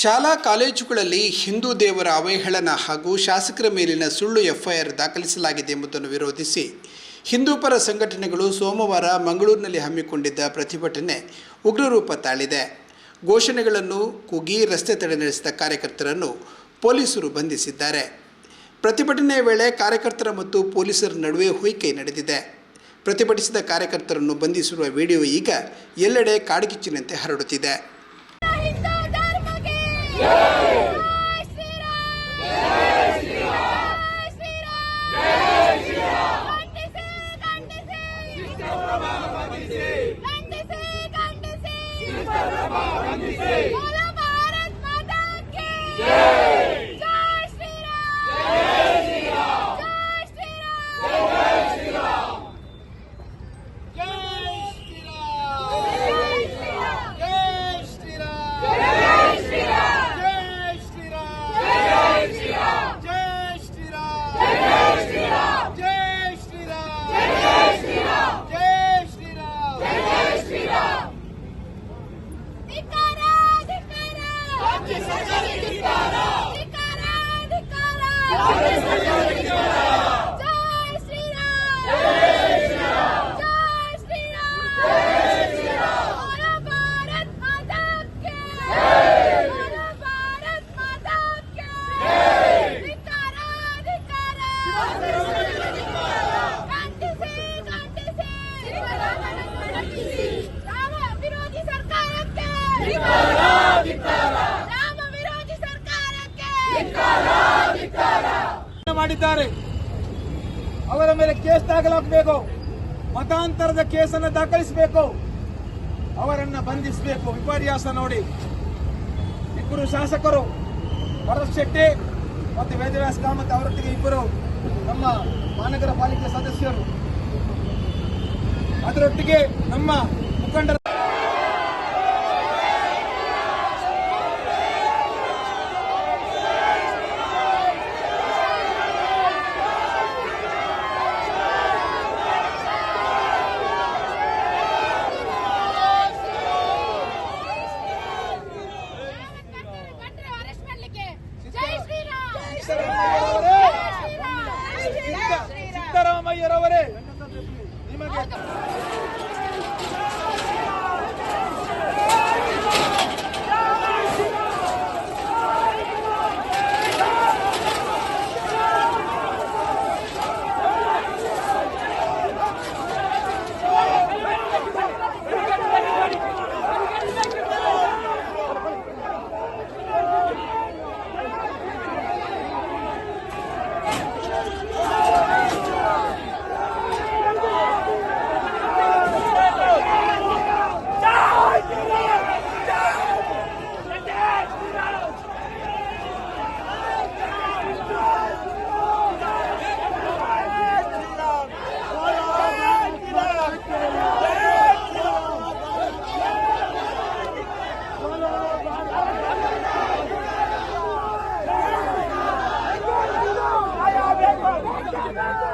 ಶಾಲಾ ಕಾಲೇಜುಗಳಲ್ಲಿ ಹಿಂದೂ ದೇವರ ಅವಹೇಳನ ಹಾಗೂ ಶಾಸಕರ ಮೇಲಿನ ಸುಳ್ಳು ಎಫ್ಐಆರ್ ದಾಖಲಿಸಲಾಗಿದೆ ಎಂಬುದನ್ನು ವಿರೋಧಿಸಿ ಹಿಂದೂಪರ ಸಂಘಟನೆಗಳು ಸೋಮವಾರ ಮಂಗಳೂರಿನಲ್ಲಿ ಹಮ್ಮಿಕೊಂಡಿದ್ದ ಪ್ರತಿಭಟನೆ ಉಗ್ರರೂಪ ತಾಳಿದೆ. ಘೋಷಣೆಗಳನ್ನು ಕೂಗಿ ರಸ್ತೆ ತಡೆ ನಡೆಸಿದ ಕಾರ್ಯಕರ್ತರನ್ನು ಪೊಲೀಸರು ಬಂಧಿಸಿದ್ದಾರೆ. ಪ್ರತಿಭಟನೆಯ ವೇಳೆ ಕಾರ್ಯಕರ್ತರ ಮತ್ತು ಪೊಲೀಸರ ನಡುವೆ ಹೊಯ್ಕೈ ನಡೆದಿದೆ. ಪ್ರತಿಭಟಿಸಿದ ಕಾರ್ಯಕರ್ತರನ್ನು ಬಂಧಿಸಿರುವ ವಿಡಿಯೋ ಈಗ ಎಲ್ಲೆಡೆ ಕಾಡ್ಗಿಚ್ಚಿನಂತೆ ಹರಡುತ್ತಿದೆ. Hey! ಮಾಡಿದ್ದಾರೆ. ಅವರ ಮೇಲೆ ಕೇಸ್ ದಾಖಲಾಗಬೇಕು. ಮತಾಂತರದ ಕೇಸನ್ನು ದಾಖಲಿಸಬೇಕು. ಅವರನ್ನು ಬಂಧಿಸಬೇಕು. ವಿಪರ್ಯಾಸ ನೋಡಿ. ಇಬ್ಬರು ಶಾಸಕರು ಭರತ್ ಶೆಟ್ಟಿ ಮತ್ತು ವೇದವ್ಯಾಸ ಕಾಮತ್ ಅವರೊಟ್ಟಿಗೆ ಇಬ್ಬರು ನಮ್ಮ ಮಹಾನಗರ ಪಾಲಿಕೆ ಸದಸ್ಯರು. ಅದರೊಟ್ಟಿಗೆ ನಮ್ಮ ಸಿದ್ದರಾಮಯ್ಯರವರೇ ನಿಮಗೆ Amen.